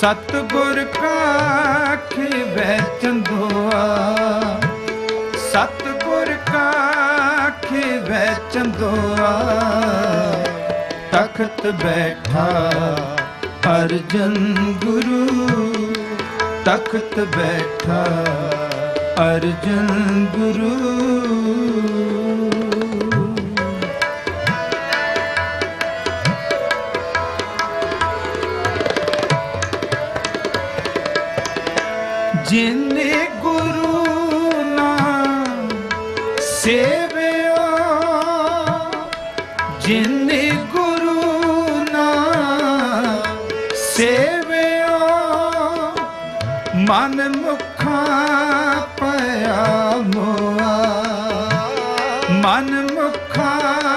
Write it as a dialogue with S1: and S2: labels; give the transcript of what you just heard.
S1: ਸਤਿਗੁਰ ਕਾ ਖਿਵੈ ਚੰਦੋਆ। ਸਤਿਗੁਰ ਕਾ ਖਿਵੈ ਚੰਦੋਆ। ਤਖਤ ਬੈਠਾ ਅਰਜਨ ਗੁਰੂ। ਤਖਤ ਬੈਠਾ ਅਰਜਨ ਗੁਰੂ। ਜਿਨੇ ਗੁਰੂ ਨਾਮ ਸੇਵਿਓ ਜਿਨੇ ਗੁਰੂ ਨਾਮ ਸੇਵਿਓ ਮਨ ਮੁਖਾਂ ਪਿਆ ਮਨ ਮੁਖਾਂ